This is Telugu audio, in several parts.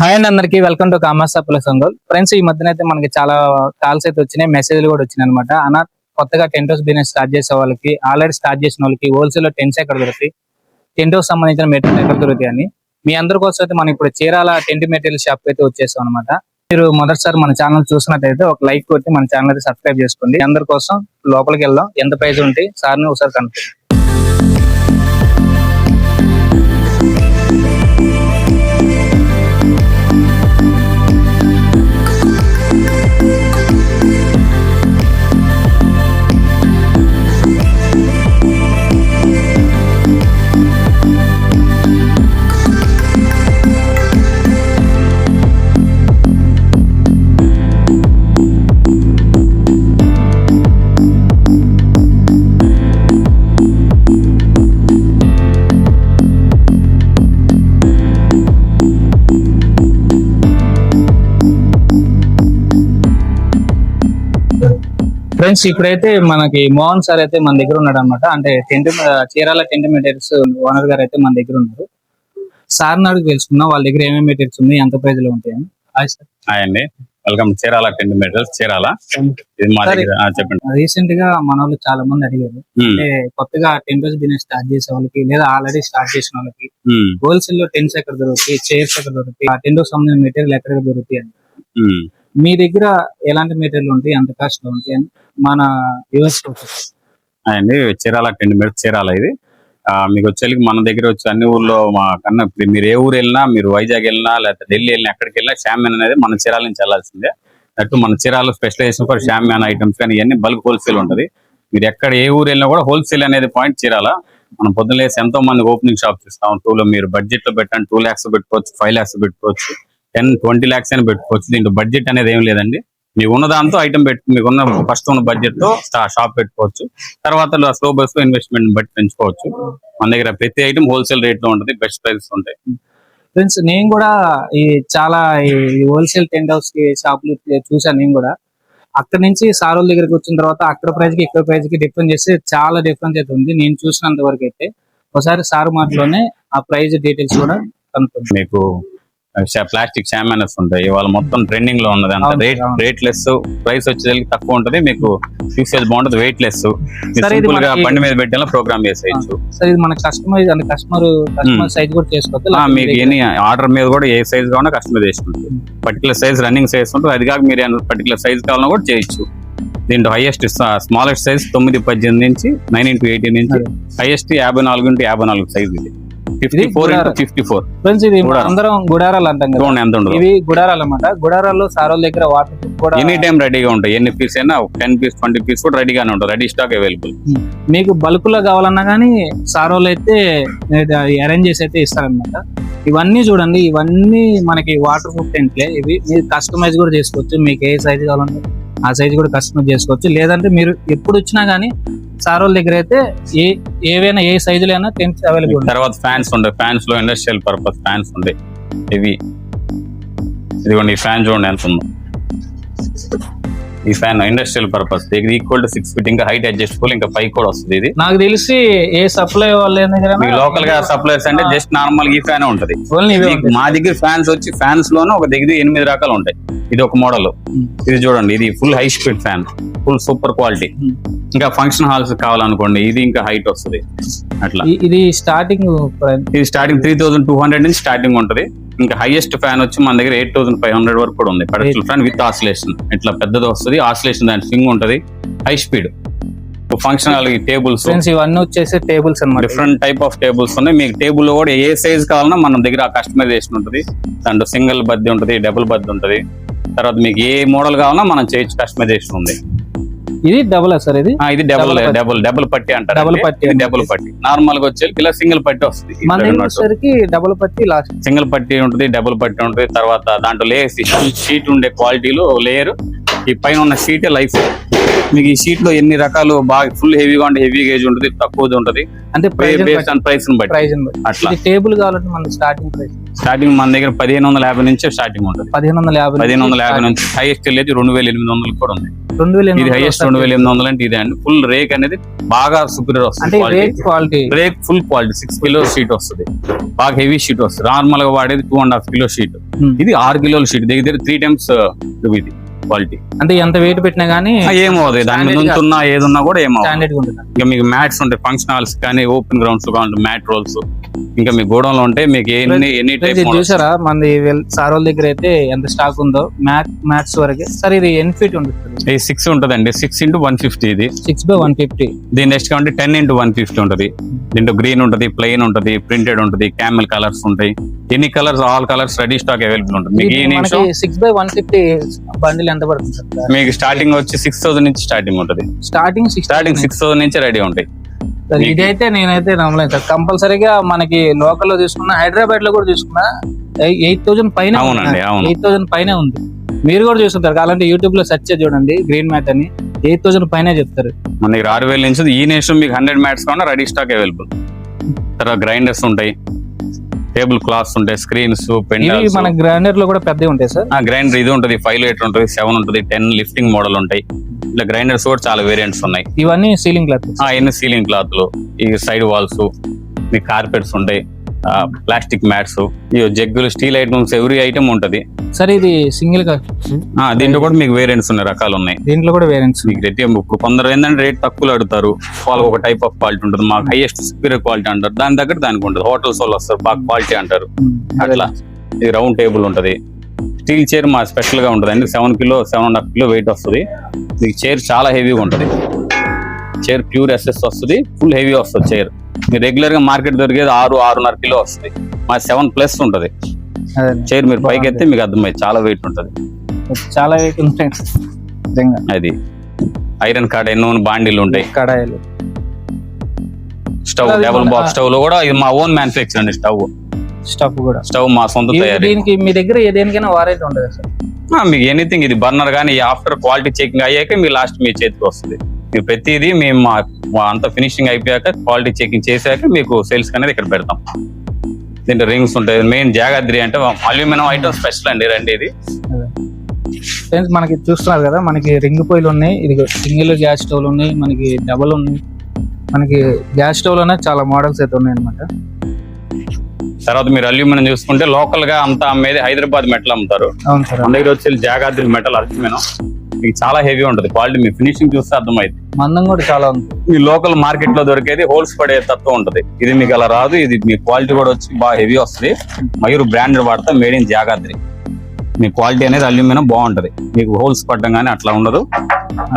హాయ్ అండి అందరికీ. వెల్కమ్ టు కామర్స్ సప్ల సంఘం ఫ్రెండ్స్ ఈ మధ్యన అయితే మనకి చాలా కాల్స్ అయితే వచ్చినాయి మెసేజ్లు కూడా వచ్చినాయి అనమాట అన్న కొత్తగా టెంట్ హౌస్ బిజినెస్ స్టార్ట్ చేసే వాళ్ళకి ఆల్రెడీ స్టార్ట్ చేసిన వాళ్ళకి హోల్సేల్లో టెంట్స్ ఎక్కడ దొరుకుతాయి? టెంట్ హౌస్ సంబంధించిన మెటీరియల్ ఎక్కడ దొరుకుతాయి అని. మీ అందరి కోసం అయితే మనం ఇప్పుడు చీరాల టెంట్ మెటీరియల్ షాప్ అయితే వచ్చేసాం అనమాట మీరు మొదటిసారి మన ఛానల్ చూసినట్టయితే ఒక లైక్ కొట్టి మన ఛానల్ అయితే సబ్స్క్రైబ్ చేసుకోండి. అందరి కోసం లోపలికి వెళ్దాం. ఎంత ప్రైస్ ఉంటే సార్ని ఒకసారి కనుక్కోండి ఫ్రెండ్స్ ఇప్పుడైతే మనకి మోహన్ సార్ అయితే మన దగ్గర ఉన్నాడు అనమాట అంటే tent Chirala tent materials owner గారు అయితే మన దగ్గర ఉన్నారు. సార్ అడిగి తెలుసుకున్నాం వాళ్ళ దగ్గర ఏమేమి మెటీరియల్స్ ఉన్నాయి ఎంత ప్రైజ్లో ఉంటాయని. Hi sir. హాయ్ అండి. Welcome. Chirala tent materials Chirala. ఇది మా సరే. దగ్గర ఆ, చెప్పండి. రీసెంట్గా మన వాళ్ళు చాలా మంది అడిగారు. అంటే కొత్తగా టెంట్ హౌస్ బిజినెస్ స్టార్ట్ చేసే వాళ్ళకి లేదా ఆల్రెడీ స్టార్ట్ చేసిన వాళ్ళకి హోల్సేల్లో టెంట్స్ ఎక్కడ దొరుకుతాయి చైర్స్ ఎక్కడ దొరుకుతాయి ఆ టెంట్ హౌస్ సంబంధించిన మెటీరియల్ ఎక్కడ దొరుకుతాయి అని. మీ దగ్గర ఎలాంటి మెటీరియల్ ఉంటాయి? ఎంత కాస్ట్ ఉంటాయి? అని మన యూఎస్ అండి చీరాల టెంట్ మీద చీరాల ఇది. ఆ, మీకు వచ్చేకి మన దగ్గర వచ్చి అన్ని ఊర్లో మా కన్నా ఇప్పుడు మీరు ఏ ఊరు వెళ్ళినా మీరు వైజాగ్ వెళ్ళినా లేకపోతే ఢిల్లీ వెళ్ళినా ఎక్కడికి వెళ్ళినా షామ్యాన్ అనేది మన చీరాల నుంచి వెళ్ళాల్సిందే. అటు మన Chirala specialization for shamiana items కానీ ఇవన్నీ బల్క్ హోల్సేల్ ఉంటది. మీరు ఎక్కడ ఏ ఊరు వెళ్ళినా కూడా హోల్సేల్ అనేది పాయింట్ చీరాల. మనం పొద్దున లేసి ఎంతో మంది ఓపెనింగ్ షాప్ చూస్తాం. టూ లో మీరు బడ్జెట్లో పెట్టండి టూ ల్యాక్స్ పెట్టుకోవచ్చు ఫైవ్ లాక్స్ పెట్టుకోవచ్చు. టెన్ ట్వంటీ లాక్స్ అయినా పెట్టుకోవచ్చు. దీంట్లో బడ్జెట్ అనేది ఏం లేదండి. మీకు ఉన్న దాంతో ఐటమ్ పెట్టు మీకు ఉన్న ఫస్ట్ ఉన్న బడ్జెట్తో షాప్ పెట్టుకోవచ్చు. తర్వాత స్లో బస్లో ఇన్వెస్ట్మెంట్ బట్టి పెంచుకోవచ్చు. మన దగ్గర ప్రతి ఐటమ్ హోల్సేల్ రేట్లో ఉంటుంది బెస్ట్ ప్రైసెస్ ఉంటాయి. ఫ్రెండ్స్ నేను కూడా ఈ చాలా ఈ హోల్సేల్ టెంట్ హౌస్కి షాపులు చూసాను నేను కూడా. అక్కడ నుంచి సారోల దగ్గరికి వచ్చిన తర్వాత అక్కడ ప్రైస్కి ఇక్కడ ప్రైస్కి డిఫరెన్స్ చేస్తే చాలా డిఫరెన్స్ అయితే ఉంది. నేను చూసినంత వరకు అయితే. ఒకసారి సార్ మాటలోనే ఆ ప్రైస్ డీటెయిల్స్ కూడా కనుక్కుంటాను మీకు ప్లాస్టిక్ శామానస్ ఉంటాయి. ఇవాళ మొత్తం ట్రెండింగ్లో ఉన్నది అంత. రేట్. రేట్ లెస్ ప్రైస్ వచ్చేసరికి తక్కువ ఉంటుంది. మీకు యూసేజ్ బాగుంటుంది వెయిట్ లెస్ సింపుల్గా బండి మీద పెట్టేలా ప్రోగ్రామ్ చేసేయచ్చు. సరే ఇది మన కస్టమర్ అంటే కస్టమర్ కస్టమర్ సైజ్ కూడా చేసుకోవచ్చు మీకు ఎన్ని ఆర్డర్ మీద కూడా ఏ సైజ్ కావాలన్నా కస్టమైజ్ చేసుకుంటుంది పర్టికులర్ సైజ్ రన్నింగ్ సైజ్ ఉంటుంది. అది కాక మీరు పర్టికులర్ సైజ్ కావాలన్నా కూడా చేయొచ్చు. దీంట్లో హైయెస్ట్ స్మాలెస్ట్ సైజ్ తొమ్మిది పద్దెనిమిది నుంచి నైన్ ఇంటూ ఎయిటీన్ నుంచి హైయెస్ట్ యాభై నాలుగు ఇంటూ యాభై నాలుగు సైజ్ ఇది. Fifty four fifty four friends ఇది. అందరం గుడారాలు అంటాం కదా. ఇవి గుడారాలు అన్నమాట గుడారాల్లో సారోల దగ్గర వాటర్ కూడా ఎనీ టైం రెడీగా ఉంటాయి. ఎన్ని పీస్ అయినా టెన్ పీస్ ట్వంటీ పీస్ కూడా రెడీగానే ఉంటుంది రెడీ స్టాక్ అవైలబుల్ మీకు బల్క్లో కావాలన్నా కానీ సారోలు అయితే అరేంజ్ చేసి అయితే ఇస్తారనమాట ఇవన్నీ చూడండి. ఇవన్నీ మనకి వాటర్ ప్రూఫ్ టెంట్లే ఇవి మీరు కస్టమైజ్ కూడా చేసుకోవచ్చు. మీకు ఏ సైజ్ కావాలంటే ఆ సైజ్ కూడా కస్టమైజ్ చేసుకోవచ్చు. లేదంటే మీరు ఎప్పుడు వచ్చినా కానీ సారోల దగ్గర అయితే ఏ ఏవైనా ఏ సైజులైనా టెంట్స్ అవైలబుల్ ఉంటాయి. తర్వాత ఫ్యాన్స్ ఉంటాయి ఫ్యాన్స్లో ఇండస్ట్రియల్ పర్పస్ ఫ్యాన్స్ ఉంటాయి ఇవి. ఇదిగోండి ఈ ఫ్యాన్ చూడండి ఎంత ఉందో. ఈ ఫ్యాన్ ఇండస్ట్రియల్ పర్పస్ ఇది ఈక్వల్ టు సిక్స్ ఫీట్ ఇంకా హైట్ అడ్జస్టబుల్ ఇంకా పైకి కూడా వస్తుంది ఇది. నాకు తెలిసి ఏ సప్లై వాళ్ళ లోకల్గా సప్లైస్ అంటే జస్ట్ నార్మల్ ఈ ఫ్యాన్ ఉంటది. మా దగ్గర ఫ్యాన్స్ వచ్చి ఫ్యాన్స్లోనే ఒక దగ్గర ఎనిమిది రకాలు ఉంటాయి. ఇది ఒక మోడల్ ఇది చూడండి ఇది full high speed fan full super quality Hmm. ఇంకా ఫంక్షన్ హాల్స్ కావాలనుకోండి ఇది ఇంకా హైట్ వస్తుంది. అట్లా. ఇది స్టార్టింగ్ ఇది starting three thousand two hundred నుంచి స్టార్టింగ్ ఉంటది. ఇంకా హైయెస్ట్ ఫ్యాన్ వచ్చి మన దగ్గర ఎయిట్ థౌసండ్ ఫైవ్ హండ్రెడ్ వరకు కూడా ఉంది. పెడస్టల్ ఫ్యాన్ విత్ ఆసిలేషన్ ఇట్లా పెద్దది వస్తుంది. ఆసిలేషన్ దాని స్వింగ్ ఉంటది. High speed function hall tables ఇవన్నీ వచ్చేసి టేబుల్స్ అన్నమాట. డిఫరెంట్ టైప్ ఆఫ్ టేబుల్స్ ఉన్నాయి. మీకు టేబుల్ కూడా ఏ సైజ్ కావాలన్నా మన దగ్గర కస్టమైజేషన్ ఉంటుంది. దాంట్లో సింగిల్ బద్ది ఉంటుంది డబుల్ బద్ది ఉంటుంది. తర్వాత మీకు ఏ మోడల్ కావాలన్నా మనం చేయొచ్చు కస్టమైజేషన్ ఉంది. ఇది డబుల్ సార్ ఇది? ఇది డబుల్. డబుల్ డబుల్ పట్టి అంటారు Double పట్టి డబుల్ పట్టి. నార్మల్గా వచ్చే ఇలా సింగిల్ పట్టి వస్తుంది. వచ్చేసరికి డబుల్ పట్టి లాస్ట్ సింగిల్ పట్టి ఉంటుంది డబుల్ పట్టి ఉంటుంది. తర్వాత దాంట్లో లేయర్స్ షీట్ ఉండే క్వాలిటీలో లేయర్ ఈ పైన ఉన్న షీటే లైఫ్ మీకు ఈ షీట్లో ఎన్ని రకాలు బాగా ఫుల్ హెవీగా ఉంటే హెవీ గేజ్ ఉంటుంది తక్కువది ఉంటుంది. అంటే బేస్డ్ ఆన్ ప్రైస్ బట్టి. అట్లా. టేబుల్ కావాలంటే మన స్టార్టింగ్ ప్రైస్ స్టార్టింగ్ మన దగ్గర పదిహేను వందల యాభై నుంచి స్టార్టింగ్ ఉంటుంది. పదిహేను వందల యాభై పదిహేను వందల యాభై నుంచి హైయెస్ట్ వెళ్ళేది రెండు వేల ఎనిమిది వందలు కూడా ఉంది. రెండు వేల ఇది హైయెస్ట్ రెండు వేల ఎనిమిది వందలు అంటే ఇదే అండి. ఫుల్ రేక్ అనేది బాగా సూపర్ వస్తుంది quality rake full quality six kilo sheet వస్తుంది. బాగా హెవీ షీట్ వస్తుంది. నార్మల్గా వాడేది two and half kilo sheet ఇది ఆరు కిలోల షీట్ దగ్గర దగ్గర త్రీ టైమ్స్ ఇది. క్వాలిటీ అంటే ఎంత వెయిట్ పెట్టినా గానీ ఏమవుతుంది దాని మీద ఉంటున్నా ఏదున్నా కూడా ఏమవుతుంది ఇంకా మీకు మ్యాట్స్ ఉంటాయి ఫంక్షన్ హాల్స్ కానీ ఓపెన్ గ్రౌండ్స్ కావాలి మ్యాట్ రోల్స్ ఇంకా మీ గోడౌన్లో ఉంటే మీకు ఎన్ని ఎన్ని టైప్ చూసారా? మనది సార్ వాళ్ళ దగ్గర అయితే ఎంత స్టాక్ ఉందో మ్యాట్ మ్యాట్స్ వరకే. సార్ ఇది ఎన్ ఫీట్ ఉంటుంది ఇది సిక్స్ ఉంటదండి. సిక్స్ ఇంటూ వన్ ఫిఫ్టీ ఇది. సిక్స్ బై వన్ ఫిఫ్టీ దీని నెక్స్ట్ కాబట్టి టెన్ ఇంటూ వన్ ఫిఫ్టీ ఉంటది. దీంట్లో గ్రీన్ ఉంటది ప్లెయిన్ ఉంటది ప్రింటెడ్ ఉంటది క్యామెల్ కలర్స్ ఉంటాయి. ఎన్ని colours all colours ready stock available ఉంటుంది. మీకు six by one fifty bundle ఎంత పడుతుంది సార్? మీకు స్టార్టింగ్ వచ్చి సిక్స్ థౌసండ్ నుంచి స్టార్టింగ్ ఉంటది. Starting six starting six thousand నుంచి రెడీ ఉంటాయి. మీకు- ఇదైతే నేనైతే నమ్మలేదు సార్. కంపల్సరీగా మనకి లోకల్లో తీసుకున్నా హైదరాబాద్లో కూడా తీసుకున్నా ఎయిట్ థౌసండ్ పైన అవునండి, అవును. ఎయిట్ థౌసండ్ పైన ఉంది. మీరు కూడా చూస్తుంటారు. కావాలంటే యూట్యూబ్లో సెర్చ్ చూడండి గ్రీన్ మ్యాట్ అని. ఎయిట్ థౌసండ్ పైన చెప్తారు. మన దగ్గర ఆరు వేల నుంచి ఈ నిమిషం మీకు హండ్రెడ్ మ్యాట్స్ కాకుండా రెడీ స్టాక్ అవైలబుల్ తర్వాత గ్రైండర్స్ ఉంటాయి. టేబుల్ క్లాత్స్ ఉంటాయి స్క్రీన్స్ పెండల్స్. మన గ్రైండర్లో కూడా పెద్దవి ఉంటాయి సార్. గ్రైండర్ ఇది ఉంటుంది ఫైవ్ లీటర్ ఉంటుంది సెవెన్ ఉంటుంది టెన్ లిఫ్టింగ్ మోడల్ ఉంటాయి. ఇట్లా గ్రైండర్స్ కూడా చాలా వేరియంట్స్ ఉన్నాయి. ఇవన్నీ సీలింగ్ క్లాత్ ఆ ఎన్ని సీలింగ్ క్లాత్లు ఈ సైడ్ వాల్స్ మీ కార్పెట్స్ ఉంటాయి. ప్లాస్టిక్ మ్యాట్స్ ఈ జగ్గులు స్టీల్ ఐటమ్స్ ఎవ్రీ ఐటమ్ ఉంటది. సార్ ఇది సింగిల్గా ఆ, దీంట్లో కూడా మీకు వేరియంట్స్ ఉన్నాయి రకాలు ఉన్నాయి దీంట్లో కూడా వేరియంట్స్ మీకు రేట్ ఇప్పుడు కొందరు ఏంటంటే రేట్ తక్కువలో అడుగుతారు. వాళ్ళకి ఒక టైప్ ఆఫ్ క్వాలిటీ ఉంటుంది. మాకు హైయెస్ట్ సుపీరియర్ క్వాలిటీ అంటారు. దాని దగ్గర దానికి ఉంటుంది. హోటల్స్ వాళ్ళు వస్తారు బాగా క్వాలిటీ అంటారు. అట్లా. ఇది రౌండ్ టేబుల్ ఉంటది. స్టీల్ చైర్ మా స్పెషల్గా ఉంటుంది అండి seven kilo seven and half kilo weight వస్తుంది. మీకు చైర్ చాలా హెవీగా ఉంటుంది. చైర్ ప్యూర్ ఎస్ఎస్ వస్తుంది ఫుల్ హెవీ వస్తుంది చైర్ మీరు రెగ్యులర్గా మార్కెట్ దొరికేది ఆరు ఆరున్నర కిలో వస్తుంది. మా సెవెన్ ప్లస్ ఉంటుంది. చైర్ మీరు పైకి ఎత్తే మీకు అర్థమైంది చాలా వెయిట్ ఉంటుంది. చాలా వెయిట్ ఉంటాయి. అది. ఐరన్ కార్డ్ ఎన్నో బాండీలు ఉంటాయి. కడాయిలు. స్టవ్ డబుల్ బాక్స్ స్టవ్లో కూడా ఇది మా ఓన్ మ్యానుఫ్యాక్చర్ అండి స్టవ్ స్టఫ్ కూడా. స్టవ్ మా సొంత తయారీ. దీనికి మీ దగ్గర ఏ దేనికైనా వారైతే ఉంటుంది సార్? మీకు ఎనీథింగ్ ఇది బర్నర్ కానీ ఆఫ్టర్ క్వాలిటీ చెకింగ్ అయ్యాక మీ లాస్ట్ మీ చేతికి వస్తుంది. మీరు ప్రతిదీ మేము మా అంత ఫినిషింగ్ అయిపోయాక క్వాలిటీ చెకింగ్ చేశాక మీకు సేల్స్ అనేది ఇక్కడ పెడతాం. దీంట్లో రింగ్స్ ఉంటాయి. మెయిన్ జాగాద్రి అంటే అల్యూమినియం ఐటమ్ స్పెషల్ అండి రండి ఇది. ఫ్రెండ్స్ మనకి చూస్తున్నారు కదా మనకి రింగ్ పొయ్యిలు ఉన్నాయి ఇది సింగిల్ గ్యాస్ స్టవ్లు ఉన్నాయి మనకి డబల్ ఉన్నాయి. మనకి గ్యాస్ స్టవ్లోనే చాలా మోడల్స్ అయితే ఉన్నాయి అనమాట తర్వాత మీరు అల్యూమినియం చూసుకుంటే లోకల్గా అంతా అమ్మేది హైదరాబాద్ మెటల్ అమ్ముతారు. అవును సార్. మన దగ్గర వచ్చి జాగాద్రి మెటల్ అల్యూమినియం. మీకు చాలా హెవీ ఉంటుంది. క్వాలిటీ మీ ఫినిషింగ్ చూస్తే అర్థమైంది మందం కూడా చాలా ఉంది. మీ లోకల్ మార్కెట్లో దొరికేది హోల్స్ పడే తత్వం ఉంటది. ఇది మీకు అలా రాదు ఇది మీ క్వాలిటీ కూడా వచ్చి బాగా హెవీ వస్తుంది. మయూర్ బ్రాండెడ్ వాడతా మేడ్ ఇన్ జాగాద్రి. మీ క్వాలిటీ అనేది అల్యూమినియం బాగుంటది. మీకు హోల్స్ పడడం కానీ అట్లా ఉండదు.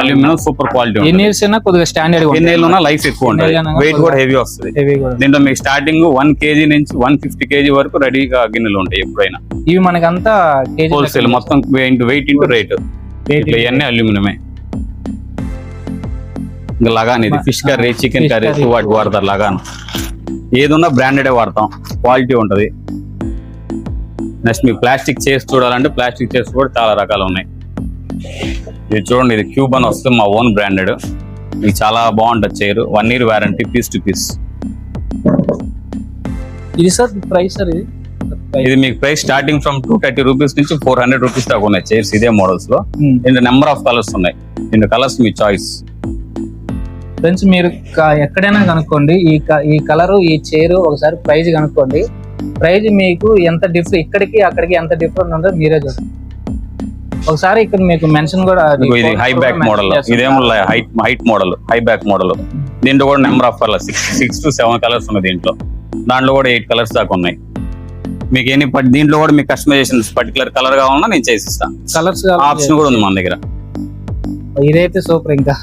అల్యూమినియం సూపర్ క్వాలిటీ ఎన్ని ఇయర్స్ కొద్దిగా స్టాండర్డ్ ఎన్ని ఉన్నా లైఫ్ ఎక్కువ ఉంటుంది. వెయిట్ కూడా హెవీ వస్తుంది. దీంట్లో మీకు స్టార్టింగ్ వన్ కేజీ నుంచి వన్ ఫిఫ్టీ కేజీ వరకు రెడీగా గిన్నెలు ఉంటాయి ఎప్పుడైనా. ఇవి మనకంతా హోల్సేల్ మొత్తం ఇంటూ వెయిట్ ఇంటూ రేట్ ఇట్లా ఇవన్నీ అల్యూమినియమే ఇంకా లగాన్ ఇది. Fish curry chicken curry. వాటికి వాడతారు లగాన్. ఏదున్నా బ్రాండెడే వాడతాం. క్వాలిటీ ఉంటది. నెక్స్ట్ మీకు ప్లాస్టిక్ చేసి చూడాలంటే ప్లాస్టిక్ చేసి కూడా చాలా రకాలు ఉన్నాయి. ఇది చూడండి ఇది క్యూబ్ అని వస్తుంది మా ఓన్ బ్రాండెడ్ మీకు చాలా బాగుంటుంది chair one year warranty piece to piece ఇది సార్ ప్రైస్ సార్ ఇది? ఇది మీకు price starting from two thirty rupees నుంచి ఫోర్ హండ్రెడ్ రూపీస్ దాకా ఉన్నాయి చైర్స్ ఇదే మోడల్స్లో. ఇందులో నెంబర్ ఆఫ్ కలర్స్ ఉన్నాయి. ఇందులో కలర్స్ మీ చాయిస్ ఫ్రెండ్స్ మీరు ఎక్కడైనా కనుక్కోండి ఈ ఈ కలర్ ఈ చైర్ ఒకసారి ప్రైజ్ కనుక్కోండి. ప్రైజ్ మీకు ఎంత డిఫరెంట్ ఇక్కడికి అక్కడికి ఎంత డిఫరెంట్ ఉందో మీరే చూడండి. ఒకసారి ఇక్కడ మీకు మెన్షన్ కూడా ఇది హై బ్యాక్ మోడల్ ఇదేమో. Height height model high back model దీంట్లో కూడా number of colours six to seven colours ఉన్నాయి దీంట్లో. దాంట్లో కూడా ఎయిట్ కలర్స్ దాకా ఉన్నాయి. మీకు ఎన్ని దీంట్లో కూడా మీకు కస్టమైజేషన్ పర్టికులర్ కలర్ కావాలన్నా నేను చేసిస్తాను. కలర్స్ ఆప్షన్ కూడా ఉంది మన దగ్గర. ఇదైతే సూపర్ ఇంకా.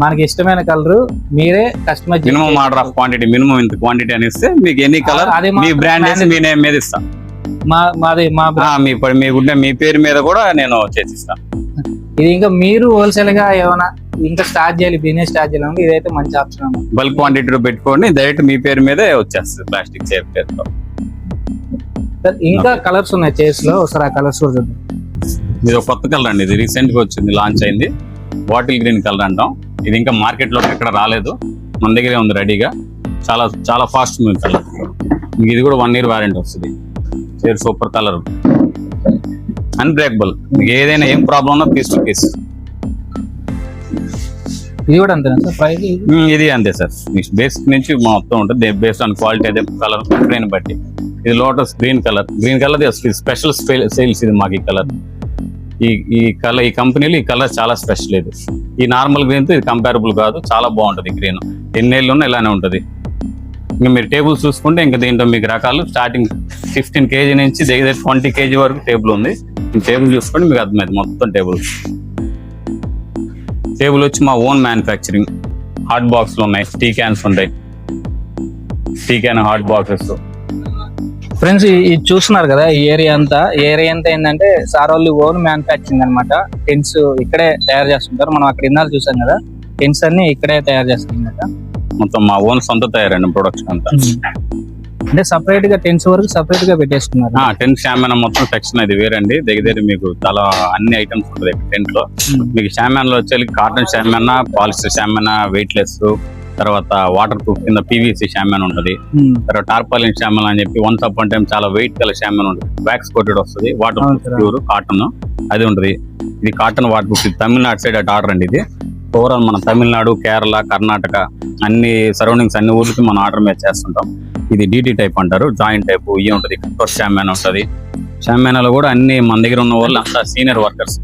మనకి ఇష్టమైన కలర్ మీరే customize minimum order of quantity minimum ఇంత క్వాంటిటీ అని ఇస్తే మీకు ఎనీ కలర్ మా బ్రాండ్ వేసి మీ నేమ్ మీద ఇస్తాను మా మాది మా మీ మీ గుడ్డ మీ పేరు మీద కూడా నేను చేసిస్తాను ఇది ఇంకా మీరు హోల్సేల్గా ఏమైనా ఇంకా స్టార్ట్ చేయాలి బిజినెస్ స్టార్ట్ చేయాలంటే ఇదైతే మంచి ఆప్షన్ బల్క్ క్వాంటిటీలో పెట్టుకోండి డైరెక్ట్ మీ పేరు మీదే వచ్చేస్తుంది ప్లాస్టిక్ చైర్ పేరుతో ఇంకా కలర్స్ ఉన్నాయి చైర్స్లో. ఒకసారి ఆ కలర్స్ కూడా చూద్దాం. ఇది ఒక కొత్త కలర్ అండి ఇది రీసెంట్గా వచ్చింది లాంచ్ అయింది. బాటిల్ గ్రీన్ కలర్ అంటాం. ఇది ఇంకా మార్కెట్లో ఎక్కడ రాలేదు. మన దగ్గరే ఉంది రెడీగా చాలా చాలా ఫాస్ట్ మూవింగ్ కలర్ మీకు ఇది కూడా వన్ ఇయర్ వారంటీ వస్తుంది. సేర్ సూపర్ కలర్ అన్బ్రేకబుల్ ఏదైనా ఏం ప్రాబ్లం ఉన్నా పీస్ టు పీస్ ఇది కూడా అంతేనా సార్ ప్రైస్ ఇది? అంతే సార్ బేసిక్ నుంచి మొత్తం ఉంటుంది. బేస్డ్ ఆన్ క్వాలిటీ అదే కలర్ గ్రీన్ బట్టి. ఇది lotus green colour. Green colour special sales ఇది మాకు ఈ కలర్. ఈ ఈ కలర్ ఈ కంపెనీలో ఈ కలర్ చాలా స్పెషల్ ఇది. ఈ నార్మల్ గ్రీన్తో ఇది కంపారబుల్ కాదు చాలా బాగుంటుంది గ్రీన్. ఎన్నేళ్ళు ఉన్నా ఇలానే ఉంటుంది. ఇంకా మీరు టేబుల్ చూసుకుంటే ఇంకా దీంట్లో మీకు రకాలు స్టార్టింగ్ ఫిఫ్టీన్ కేజీ నుంచి దగ్గర ట్వంటీ కేజీ వరకు టేబుల్ ఉంది. టేబుల్ చూసుకుంటే మీకు అర్థమైంది మొత్తం టేబుల్. టేబుల్ వచ్చి మా ఓన్ మ్యానుఫ్యాక్చరింగ్. హాట్ బాక్స్లు ఉన్నాయి టీ క్యాన్స్ ఉంటాయి. Tea can hot boxes. Friends ఇది చూస్తున్నారు కదా ఈ ఏరియా అంతా. ఏరియా అంతా ఏంటంటే సార్ వాళ్ళు ఓన్ మ్యానుఫ్యాక్చరింగ్ అనమాట టెంట్స్ ఇక్కడే తయారు చేస్తుంటారు. మనం అక్కడ ఇన్నాళ్ళు చూసాం కదా టెంట్స్ అన్ని ఇక్కడే తయారు చేస్తుందన్నమాట మొత్తం మా ఓన్ సొంత తయారండి ప్రొడక్షన్ అంతా. అంటే సపరేట్గా టెంట్స్ వరకు సపరేట్గా పెట్టేస్తున్నారు. టెంట్ షామాన్ మొత్తం సెక్షన్ అది వేరండి. దగ్గర దగ్గర మీకు చాలా అన్ని ఐటమ్స్ ఉంటుంది టెంట్లో. మీకు షామాన్లో వచ్చేసి cotton shamiana polyester shamiana weight less తర్వాత వాటర్ ప్రూఫ్ కింద పీవీసీ షామాన్ ఉంటుంది. తర్వాత టార్పాలిన్ షామాన్ అని చెప్పి వన్స్ అప్ టైం చాలా వెయిట్ గల షామాన్ ఉంటుంది. వ్యాక్స్ కోటెడ్ వస్తుంది. Waterproof. ప్యూర్ కాటన్ అది ఉంటుంది. ఇది cotton waterproof Tamil Nadu side అటు ఆర్డర్ అండి ఇది. ఓవరాల్ మన తమిళనాడు కేరళ కర్ణాటక అన్ని సరౌండింగ్స్ అన్ని ఊర్లకి మనం ఆర్డర్ మీద చేస్తుంటాం. ఇది డిటి టైప్ అంటారు. జాయింట్ టైప్ ఇవి ఉంటుంది. కట్టర్ షామాన్ ఉంటుంది. షామానాలో కూడా అన్ని మన దగ్గర ఉన్న వాళ్ళు అంతా సీనియర్ వర్కర్స్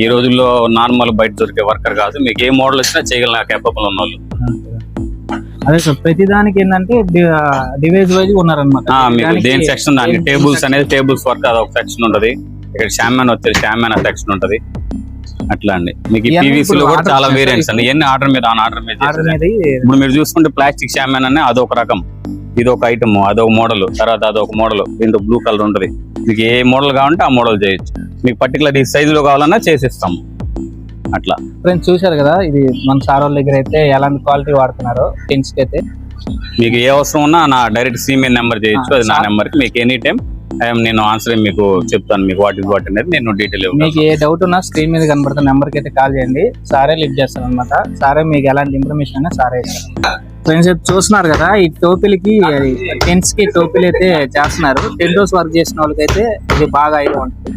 ఈ రోజుల్లో నార్మల్ బయట దొరికే వర్కర్ కాదు. మీకు ఏ మోడల్ వచ్చినా చేయగల. కేపబుల్ ఉన్న వాళ్ళు. అదే సార్ ప్రతి దానికి ఏంటంటే డివైజ్ వైజ్ ఉన్నారనమాట మీకు దేని సెక్షన్ దానికి టేబుల్స్ అనేది టేబుల్స్ వర్క్ అదొక సెక్షన్ ఉంటది. ఇక్కడ షామాన్ వచ్చేది షామాన్ సెక్షన్ ఉంటది. అట్లా అండి. మీకు పీవీసీ లో కూడా చాలా వేరియంట్స్ అండి. ఎన్ని ఆర్డర్ మీద ఆన్ ఆర్డర్ మీద ఇప్పుడు మీరు చూసుకుంటే ప్లాస్టిక్ షామాన్ అనే అదొక రకం. ఇది ఒక ఐటమ్ అదొక మోడల్ తర్వాత అదొక మోడల్ దీంట్లో బ్లూ కలర్ ఉంటది. మీకు ఏ మోడల్ కావాలంటే ఆ మోడల్ చేయొచ్చు. మీకు పర్టికులర్ ఈ సైజు లో కావాలన్నా చేసిస్తాం అట్లా. ఫ్రెండ్స్ చూశారు కదా ఇది మన సార్ వాళ్ళ దగ్గర అయితే ఎలాంటి క్వాలిటీ వాడుతున్నారు టెంట్స్కి అయితే? మీకు ఏ అవసరం ఉన్నా నా డైరెక్ట్ సీమెయిల్ నెంబర్ చేయొచ్చు అది నా ఆ, నెంబర్కి. మీకు ఎనీ టైం నేను ఆన్సర్ మీకు చెప్తాను మీకు వాట్ ఇస్ వాట్ అనేది నేను డీటెయిల్ మీకు ఏ డౌట్ ఉన్నా స్క్రీన్ మీద కనబడుతున్న నెంబర్కి అయితే కాల్ చేయండి. సారే లిఫ్ట్ చేస్తారు అనమాట సారే మీకు ఎలాంటి ఇన్ఫర్మేషన్ అయినా సారే ఫ్రెండ్స్ చూస్తున్నారు కదా ఈ టోపీలకి టెంట్స్కి టోపీలు అయితే చేస్తున్నారు. టెంట్ హౌస్ వర్క్ చేసిన వాళ్ళకైతే ఇది బాగా అయితే ఉంటుంది.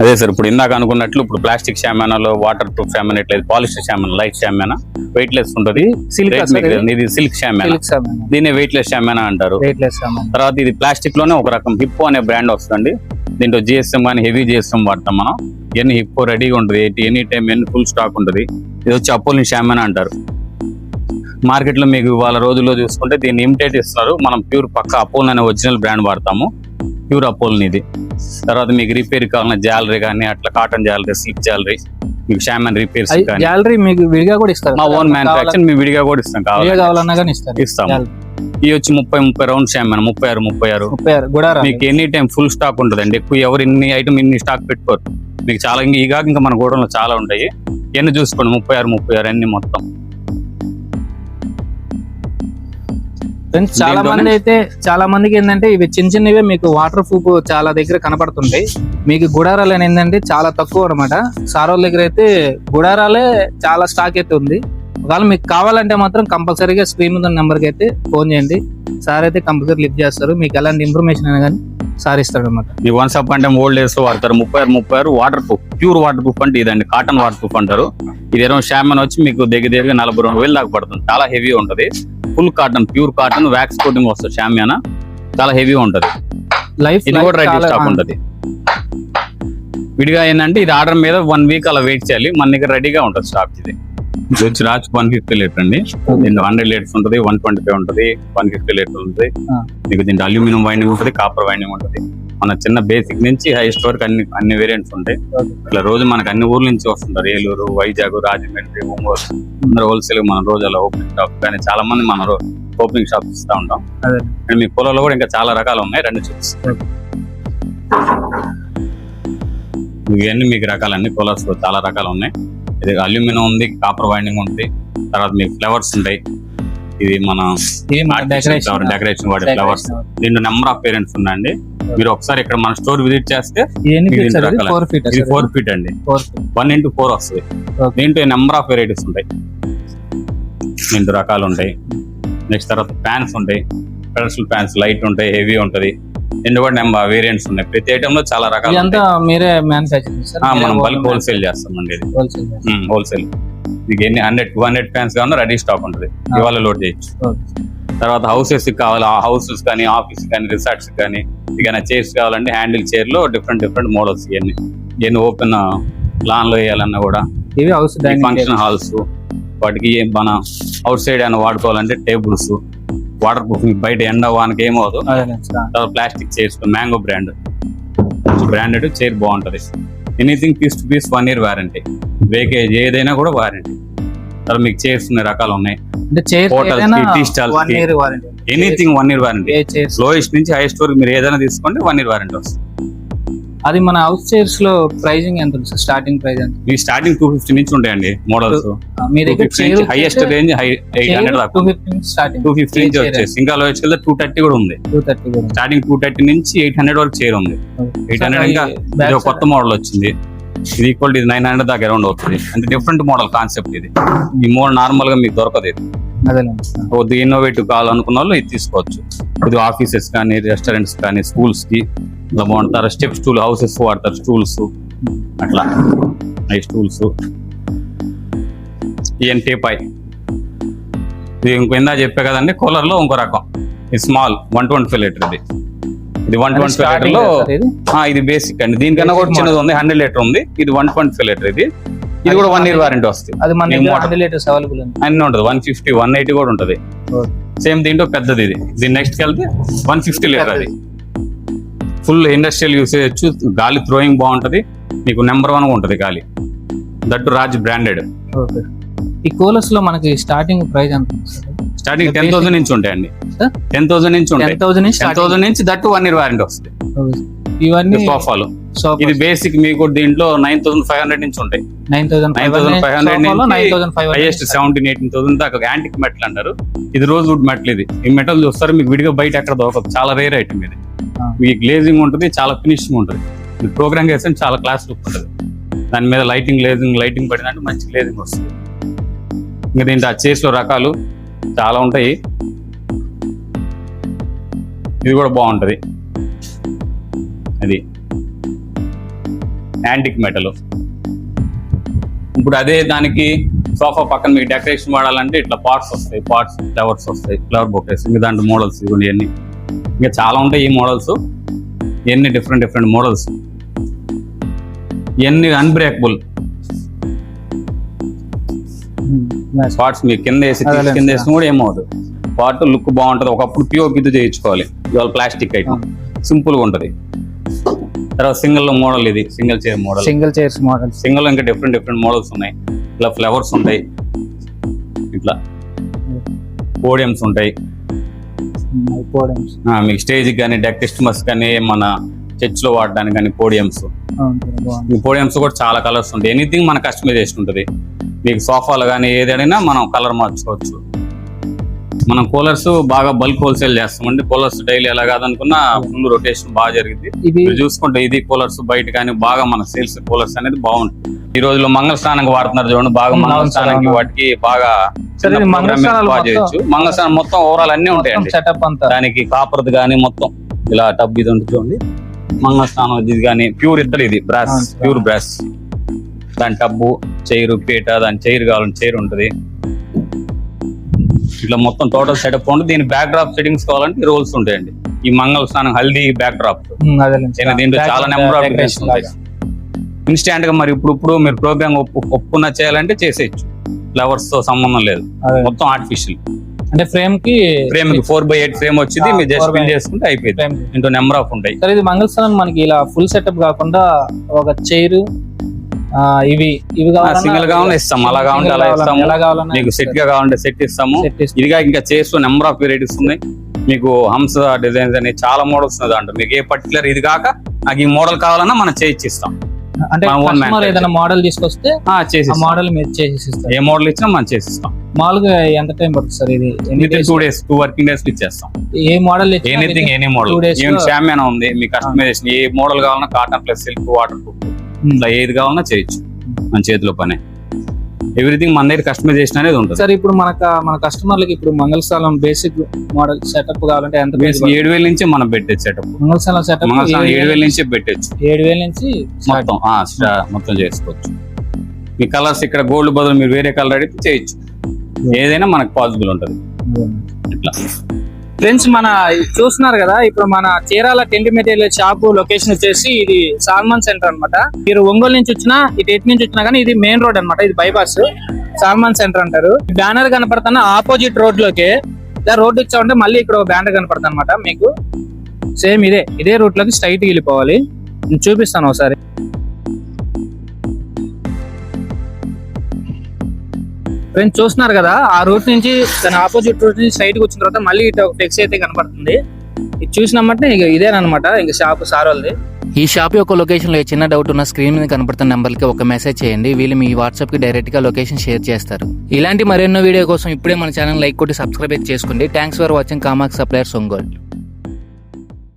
అదే సార్ ఇప్పుడు ఇందాక అనుకున్నట్లు ఇప్పుడు ప్లాస్టిక్ షామానాలో వాటర్ ప్రూఫ్ షామాన్ ఇట్లా polyester shamiana light shamiana weight less ఉంటుంది. ఇది సిల్క్ షామానా దీన్ని వెయిట్ లెస్ షామానా అంటారు. వెయిట్ లెస్ సామాన్ తర్వాత ఇది ప్లాస్టిక్లోనే ఒక రకం హిప్పో అనే బ్రాండ్ వస్తుంది దీంట్లో జిఎస్ఎం కానీ హెవీ జిఎస్ఎం వాడతాం మనం. ఎన్ని హిప్పో రెడీగా ఉంటుంది ఎనీ టైం ఎన్ని ఫుల్ స్టాక్ ఉంటుంది ఇది వచ్చి అపోలిన్ షామానా అంటారు. మార్కెట్లో మీకు వాళ్ళ రోజుల్లో చూసుకుంటే దీన్ని ఇమిటేట్ ఇస్తున్నారు మనం ప్యూర్ పక్క అపోల్ అనే ఒరిజినల్ బ్రాండ్ వాడతాము. ప్యూర్ అపోల్ని ఇది తర్వాత మీకు రిపేర్ కావాలన్న జ్యాలరీ కానీ అట్లా కాటన్ జ్యాలరీ సిల్క్ జ్యాలరీ మీకు షామాన్ రిపేర్స్ కానీ. గ్యాలరీ మీకు విడిగా కూడా ఇస్తారు. మా ఓన్ మ్యానుఫాక్చర్ మేము విడిగా కూడా ఇస్తాం కావాలన్నా. కానీ ఇస్తాము. Gallery. ఇవి వచ్చి ముప్పై ముప్పై రౌండ్ షామాన్ ముప్పై ఆరు ముప్పై ఆరు. ముప్పై ఆరు గుడారా? మీకు ఎనీ టైం ఫుల్ స్టాక్ ఉంటుందండి. ఎక్కువ ఎవరు ఇన్ని ఐటమ్ ఇన్ని స్టాక్ పెట్టుకోరు. మీకు చాలా ఇంకా ఇగా ఇంకా మన గోడంలో చాలా ఉంటాయి. ఎన్ని చూసుకోండి? ముప్పై ఆరు ముప్పై ఆరు అన్ని మొత్తం. ఫ్రెండ్స్ చాలా మంది అయితే చాలా మందికి ఏంటంటే ఇవి చిన్న చిన్నవే మీకు వాటర్ ప్రూఫ్ చాలా దగ్గర కనపడుతుంటాయి. మీకు గుడారాలు అని ఏంటంటే చాలా తక్కువ అనమాట సార్ వాళ్ళ దగ్గర అయితే గుడారాలే చాలా స్టాక్ అయితే ఉంది. ఒకవేళ మీకు కావాలంటే మాత్రం కంపల్సరీగా స్క్రీన్ మీద నెంబర్కి అయితే ఫోన్ చేయండి. సార్ అయితే కంపల్సరీ లిఫ్ట్ చేస్తారు. మీకు ఎలాంటి ఇన్ఫర్మేషన్ అయినా కానీ సార్ ఇస్తాడు అనమాట ఈ వన్స్ అప్ అంటే ఓల్డ్ డేస్ వాడతారు. ముప్పై ఆరు ముప్పై ఆరు waterproof pure waterproof అంటే ఇదండి. కాటన్ వాటర్ ప్రూఫ్ అంటారు. ఇది ఏదో షామన్ వచ్చి మీకు దగ్గర దగ్గర నలభై రెండు వేలు దాకా పడుతుంది. చాలా హెవీ ఉంటది. Full cotton pure cotton wax coating వస్తుంది షామియానా చాలా హెవీ ఉంటది. లైఫ్ ఇది కూడా స్టాక్ ఉంటది. విడిగా ఏంటంటే ఇది ఆర్డర్ మీద వన్ వీక్ అలా వెయిట్ చేయాలి. మన దగ్గర రెడీగా ఉంటుంది స్టాక్ ఇది. ఇది వచ్చి రాజ్ వన్ ఫిఫ్టీ లీటర్ అండి. దీంట్లో హండ్రెడ్ లీటర్స్ ఉంటుంది వన్ ట్వంటీ ఫైవ్ ఉంటుంది వన్ ఫిఫ్టీ లీటర్ ఉంటుంది. మీకు దీంట్లో అల్యూమినియం వైండింగ్ ఉంటుంది కాపర్ వైండింగ్ ఉంటుంది. మన చిన్న బేసిక్ నుంచి హైయెస్ట్ వరకు అన్ని అన్ని వేరియంట్స్ ఉంటాయి. ఇట్లా రోజు మనకు అన్ని ఊర్ల నుంచి వస్తుంటారు. ఏలూరు వైజాగ్ రాజమండ్రి ఒంగోలు. అందరూ హోల్సేల్ మన రోజు అలా ఓపెనింగ్ షాప్ కానీ చాలా మంది మన ఓపెనింగ్ షాప్స్ ఇస్తూ ఉంటాం. అండ్ మీ పొలంలో కూడా ఇంకా చాలా రకాలు ఉన్నాయి రెండు చూపిస్తాం ఇవన్నీ మీకు రకాలన్నీ కూలర్స్ చాలా రకాలు ఉన్నాయి. ఇది అల్యూమినియం ఉంది కాపర్ వైండింగ్ ఉంది. తర్వాత మీకు ఫ్లవర్స్ ఉంటాయి. ఇది మన డెకరేషన్ డెకరేషన్ వాడే ఫ్లవర్స్ దీంట్లో నెంబర్ ఆఫ్ పేరెంట్స్ ఉన్నాయండి. మీరు ఒకసారి ఇక్కడ మన స్టోర్ విజిట్ చేస్తే ఇది. ఫోర్ ఫీట్ అండి. వన్ ఇంటూ ఫోర్ వస్తుంది. దీంట్లో నెంబర్ ఆఫ్ వెరైటీస్ ఉంటాయి. రెండు రకాలు ఉంటాయి. నెక్స్ట్ తర్వాత ఫ్యాన్స్ ఉంటాయి. పెడస్టల్ ఫ్యాన్స్ లైట్ ఉంటాయి హెవీ ఉంటది. నెంబర్ వేరియంట్స్ ఉన్నాయి. ప్రతి ఐటమ్లో చాలా రకాలు ఇదంతా మీరే మ్యానుఫ్యాక్చరింగ్. ఆ, మనం బల్క్ హోల్సేల్ చేస్తామండి ఇది. హోల్సేల్ హోల్సేల్ మీకు ఎన్ని హండ్రెడ్ టూ హండ్రెడ్ ఫ్యాన్స్ కావాలన్నా రెడీ స్టాక్ ఉంటుంది. ఇవాళ లోడ్ చేయొచ్చు. తర్వాత హౌసెస్ కావాలి హౌసెస్ కానీ ఆఫీస్ కానీ రిసార్ట్స్ కానీ ఇక చైర్స్ కావాలంటే హ్యాండిల్ చైర్లో డిఫరెంట్ డిఫరెంట్ మోడల్స్ ఇవన్నీ. ఇవన్నీ ఓపెన్ లాన్లో వేయాలన్నా కూడా. ఇవి హౌస్ డైనింగ్ ఫంక్షన్ హాల్స్ వాటికి మన అవుట్ సైడ్ అని వాడుకోవాలంటే టేబుల్స్ వాటర్ ప్రూఫ్ బయట ఎండ వానికి ఏమవుదు తర్వాత plastic chairs mango brand. Branded chair బాగుంటది. Anything piece to piece one year warranty breakage ఏదైనా కూడా వారంటీ తర్వాత మీకు చైర్స్ ఉన్నాయి రకాలు ఉన్నాయి. Warranty anything one year warranty lowest నుంచి హైయెస్ట్ వరకు మీరు ఏదైనా తీసుకోండి వన్ ఇయర్ వారంటీ వస్తుంది. అది మన హౌస్ చైర్స్లో ప్రైజింగ్ ఎంత ఉంది సార్ స్టార్టింగ్ ప్రైస్ ఎంత? మీ స్టార్టింగ్ టూ ఫిఫ్టీ నుంచి ఉంటాయండి మోడల్స్ మీ దగ్గర హైయెస్ట్ రేంజ్ ఎయిట్ హండ్రెడ్ దాకా. Two fifty starting two fifty నుంచి వచ్చేసి. ఇంకా వెళ్తే టూ థర్టీ కూడా ఉంది. Two thirty starting two thirty నుంచి ఎయిట్ హండ్రెడ్ వరకు చైర్ ఉంది. ఎయిట్ హండ్రెడ్ ఇంకా కొత్త మోడల్ వచ్చింది. ఇది ఈక్వల్ ఇది నైన్ హండ్రెడ్ దాకా అరౌండ్ అవుతుంది. అంటే డిఫరెంట్ మోడల్ కాన్సెప్ట్ ఇది. ఈ మోడల్ నార్మల్గా మీకు దొరకదు ఇది. అదేలేండి కొద్ది ఇన్నోవేటివ్ కావాలనుకున్న వాళ్ళు ఇది తీసుకోవచ్చు. ఇది ఆఫీసెస్ కానీ రెస్టారెంట్స్ కానీ స్కూల్స్కి ఇలా బాగుంటారు. స్టెప్ స్టూల్ హౌసెస్ వాడతారు స్టూల్స్ అట్లా. ఈ స్టూల్స్ ఇవన్నీ టేపాయ్ ఇది ఇంకో ఇందా చెప్పే కదండి కూలర్లో ఇంకో రకం. ఇది small one twenty five litre ఇది. ఇది వన్ ట్వంటీ ఫైవ్ లీటర్లో ఇది బేసిక్ అండి. దీనికన్నా కూడా చిన్నది ఉంది హండ్రెడ్ లీటర్ ఉంది. ఇది వన్ ట్వంటీ ఫైవ్ లీటర్ ఇది. ఇది కూడా వన్ ఇయర్ వారంటీ వస్తుంది. అది మన. హండ్రెడ్ లీటర్స్ అవైలబుల్ అన్ని ఉంటుంది. వన్ ఫిఫ్టీ వన్ ఎయిటీ కూడా ఉంటుంది. సేమ్ దీంట్లో పెద్దది ఇది. దీని నెక్స్ట్ వెళ్తే వన్ ఫిఫ్టీ లీటర్ అది. ఫుల్ ఇండస్ట్రియల్ యూస్ చేయొచ్చు గాలి థ్రోయింగ్ బాగుంటది. మీకు నెంబర్ వన్ ఉంటుంది గాలి. That Raj branded okay. ఈ కూలర్స్లో మనకి స్టార్టింగ్ ప్రైస్ ఎంత? స్టార్టింగ్ టెన్ థౌసండ్ నుంచి ఉంటాయండి? టెన్ థౌసండ్ నుంచి ఉంటాయి. థౌసండ్ నుంచి టెన్ థౌసండ్ నుంచి దట్టు వన్ ఇయర్ వారంటీ వస్తుంది. ఇవన్నీ సోఫాలు. సోఫా ఇది బేసిక్ మీకు దీంట్లో నైన్ థౌసండ్ ఫైవ్ హండ్రెడ్ నుంచి ఉంటాయి. Nine thousand nine thousand five hundred nine thousand five highest seventeen eighteen thousand దాకా యాంటిక్ మెటల్ అంటారు. ఇది రోజ్ వుడ్ మెటల్ ఇది. ఈ మెటల్ చూస్తారు మీకు విడిగా బయట ఎక్కడ దొరకదు. చాలా రేర్ ఐటమ్ ఇది. మీకు గ్లేజింగ్ ఉంటుంది చాలా ఫినిషింగ్ ఉంటుంది. మీకు ప్రోగ్రామ్ చేస్తే చాలా క్లాస్ లుక్ ఉంటుంది. దాని మీద లైటింగ్ గ్లేజింగ్ లైటింగ్ పడిందంటే మంచి గ్లేజింగ్ వస్తుంది. ఇంకా దీంట్లో ఆ రకాలు చాలా ఉంటాయి. ఇది కూడా బాగుంటుంది. అది. యాంటిక్ మెటల్ ఇప్పుడు అదే దానికి సోఫా పక్కన మీకు డెకరేషన్ వాడాలంటే ఇట్లా పార్ట్స్ వస్తాయి పార్ట్స్ ఫ్లవర్స్ వస్తాయి ఫ్లవర్ బొకేస్ ఇంకా దాంట్లో మోడల్స్ ఇవన్నీ ఇవన్నీ. ఇంకా చాలా ఉంటాయి ఈ మోడల్స్. ఇవన్నీ డిఫరెంట్ డిఫరెంట్ మోడల్స్. ఇవన్నీ అన్బ్రేకబుల్ పార్ట్స్ మీకు కింద వేసి. కింద వేసిన కూడా ఏమవుతుంది పార్ట్ లుక్ బాగుంటది. ఒకప్పుడు పిఓపితో చేయించుకోవాలి. ఇవాళ ప్లాస్టిక్ ఐటమ్ సింపుల్గా ఉంటది. తర్వాత సింగిల్ మోడల్ ఇది. Single chair model single chairs models single ఇంకా డిఫరెంట్ డిఫరెంట్ మోడల్స్ ఉన్నాయి. ఇట్లా ఫ్లవర్స్ ఉంటాయి. ఇట్లా. పోడియంస్ ఉంటాయి. ఆ, మీకు స్టేజ్ కానీ డెక్ క్రిస్మస్ కానీ మన చర్చ్లో వాడడానికి కానీ పోడియంస్ ఈ పోడియంస్ కూడా చాలా కలర్స్ ఉంటాయి. ఎనీథింగ్ మన కస్టమైజేషన్ ఉంటుంది. మీకు సోఫాలు కానీ ఏదైనా మనం కలర్ మార్చుకోవచ్చు. మనం కూలర్స్ బాగా బల్క్ హోల్సేల్ చేస్తామండి. కూలర్స్ డైలీ ఎలా కాదనుకున్నా ఫుల్ రొటేషన్ బాగా జరిగింది. మీరు చూసుకుంటే ఇది కూలర్స్ బయట కానీ బాగా మన సేల్స్ కూలర్స్ అనేది బాగుంటుంది. ఈ రోజుల్లో మంగళ స్నానానికి వాడుతున్నారు చూడండి బాగా మంగళ స్నానానికి అవును. వాటికి బాగా చేయొచ్చు మంగళ స్నానం మొత్తం ఓవరాల్ అన్ని ఉంటాయండి. అంతా. దానికి కాపర్ది కానీ మొత్తం ఇలా టబ్ ఇది ఉంటుంది చూడండి. మంగళ స్నానం ఇది కానీ ప్యూర్ ఇద్దరు ఇది బ్రాస్ ప్యూర్ బ్రాస్ దాని టబ్బు చైరు పీట దాని చైర్ కావాలంటే చైర్ ఉంటుంది. ఇట్లా మొత్తం టోటల్ సెటప్ ఉంటుంది దీని బ్యాక్ డ్రాప్ సెట్టింగ్స్ కావాలంటే రోల్స్ ఉంటాయండి. ఈ మంగళ స్నానం హల్దీ బ్యాక్ డ్రాప్ దీంట్లో చాలా నెంబర్ ఆఫ్ ఉంటాయి. ఇన్స్టాంట్గా మరి ఇప్పుడు ఇప్పుడు మీరు ప్రోగ్రామ్ ఒప్పు ఒప్పుకున్నా చేయాలంటే చేసేయచ్చు. ఫ్లవర్స్తో సంబంధం లేదు. మొత్తం ఆర్టిఫిషియల్ అంటే ఫ్రేమ్కి frame four by eight frame వచ్చింది మీరు జస్ట్ 4 by ఫిల్ చేసుకుంటే అయిపోయింది. ఇంటూ నెంబర్ ఆఫ్ ఉంటాయి. సరే ఇది మంగళస్థానం మనకి ఇలా ఫుల్ సెటప్ కాకుండా ఒక చైర్ ఇవి ఇవి సింగిల్ కావాలన్నా ఇస్తాం అలా కావాలంటే అలా ఇస్తాము. మీకు సెట్గా కావాలంటే సెట్ ఇస్తాము. ఇదిగా ఇంకా చేస్తూ నెంబర్ ఆఫ్ వెరైటీస్ ఉన్నాయి. మీకు హంస డిజైన్స్ అని చాలా మోడల్స్ ఉన్నాయి దాంట్లో. మీకు ఏ పర్టికులర్ ఇది కాక నాకు ఈ మోడల్ కావాలన్నా మనం చేయించి ఇస్తాం అంటే. ఏదైనా మోడల్ తీసుకొస్తే చేసి. మోడల్ మీరు చేసి ఇస్తారు ఏ మోడల్ ఇచ్చినా మనం చేసి ఇస్తాం మామూలుగా ఎంత టైం పడుతుంది సార్ ఇది? Two days two working days ఇచ్చేస్తాం. ఏ model anything any model even shamiana ఉంది మీ కస్టమైజేషన్ ఏ మోడల్ కావాలన్నా cotton plus silk waterproof ఇట్లా ఏది కావాలన్నా చేయొచ్చు. మన చేతిలో పనే. ఎవ్రీథింగ్ మన దగ్గర కస్టమైజేషన్ అనేది ఉంటుంది. సార్ ఇప్పుడు మనకు మన కస్టమర్లకి ఇప్పుడు మంగళస్థలం బేసిక్ మోడల్ సెటప్ కావాలంటే ఎంత ఏడు వేల నుంచి మనం పెట్టచ్చు సెటప్ మంగళస్థలం సెటప్ మంగళస్థానం ఏడు వేల నుంచి పెట్టచ్చు. ఏడు వేల నుంచి. మొత్తం మొత్తం చేసుకోవచ్చు. మీ కలర్స్ ఇక్కడ గోల్డ్ బదులు మీరు వేరే కలర్ అడిగితే చేయొచ్చు. ఏదైనా మనకు పాసిబుల్ ఉంటుంది. ఇట్లా. ఫ్రెండ్స్ మన చూస్తున్నారు కదా ఇప్పుడు మన Chirala tent material shop location వచ్చేసి ఇది సాల్మన్ సెంటర్ అన్నమాట. మీరు ఒంగోలు నుంచి వచ్చినా ఇటు ఎటు నుంచి వచ్చినా కానీ ఇది మెయిన్ రోడ్ అన్నమాట ఇది బైపాస్. సాల్మన్ సెంటర్ అంటారు. బ్యానర్ కనపడుతున్న ఆపోజిట్ రోడ్లోకి ఇలా రోడ్ వచ్చామంటే మళ్ళీ ఇక్కడ బ్యానర్ కనపడుతుంది అనమాట మీకు. సేమ్ ఇదే ఇదే రూట్లోకి స్ట్రైట్ వెళ్ళిపోవాలి. చూపిస్తాను ఒకసారి. ఫ్రెండ్స్ చూస్తున్నారు కదా ఆ రూట్ నుంచి దాని ఆపోజిట్ రూట్ నుంచి సైడ్కి వచ్చిన తర్వాత మళ్ళీ ఇటు ఒక ఫ్లెక్స్ అయితే కనపడుతుంది ఇది చూసినమ్మంటే ఇక ఇదేనమాట ఇంకా షాప్ సార్ వాళ్ళది. ఈ షాప్ యొక్క లొకేషన్లో ఏ చిన్న డౌట్ ఉన్న స్క్రీన్ మీద కనపడుతున్న నెంబర్కి ఒక మెసేజ్ చేయండి. వీళ్ళు మీ వాట్సాప్కి డైరెక్ట్గా లొకేషన్ షేర్ చేస్తారు. ఇలాంటి మరెన్నో వీడియో కోసం ఇప్పుడే మన ఛానల్ లైక్ కొట్టి సబ్స్క్రైబ్ చేసుకోండి. థ్యాంక్స్ ఫర్ వాచింగ్ కామాక్ సప్లయర్ ఒంగోల్